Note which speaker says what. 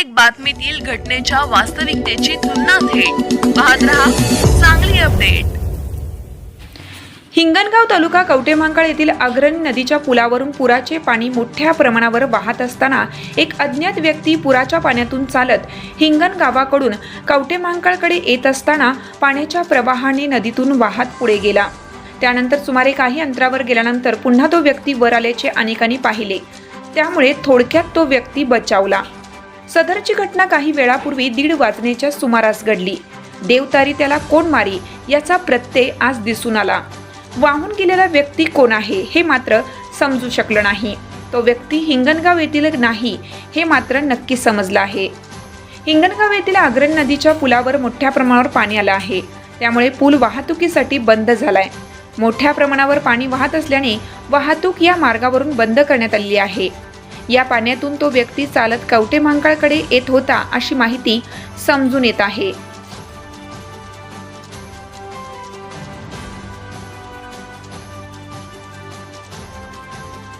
Speaker 1: प्रत्येक बातमीतील घटनेच्या वास्तविकतेची तुलना थेट. पाहत रहा चांगली अपडेट.
Speaker 2: हिंगणगाव तालुका कवटेमांकाळ येथील अग्रणी नदीच्या पुलावरून पुराचे पाणी मोठ्या प्रमाणावर वाहत असताना एक अज्ञात व्यक्ती पुराच्या पाण्यातून चालत हिंगण गावाकडून कवटेमांकाळकडे येत असताना पाण्याच्या प्रवाहाने नदीतून वाहत पुढे गेला. त्यानंतर सुमारे काही अंतरावर गेल्यानंतर पुन्हा तो व्यक्ती वर आल्याचे अनेकांनी पाहिले. त्यामुळे थोडक्यात तो व्यक्ती बचावला. सदरची घटना काही वेळापूर्वी दीड वाजण्याच्या सुमारास घडली. देवतारी त्याला कोण मारी याचा प्रत्यय आज दिसून आला. वाहून गेलेला व्यक्ती कोण आहे हे मात्र समजू शकलं नाही. तो व्यक्ती हिंगणगाव येथील नाही हे मात्र नक्की समजलं आहे. हिंगणगाव येथील आग्रण नदीच्या पुलावर मोठ्या प्रमाणावर पाणी आलं आहे. त्यामुळे पूल वाहतुकीसाठी बंद झालाय. मोठ्या प्रमाणावर पाणी वाहत असल्याने वाहतूक या मार्गावरून बंद करण्यात आलेली आहे. या पाण्यातून तो व्यक्ती चालत कवटे मांकाळकडे येत होता अशी माहिती समजून येत आहे.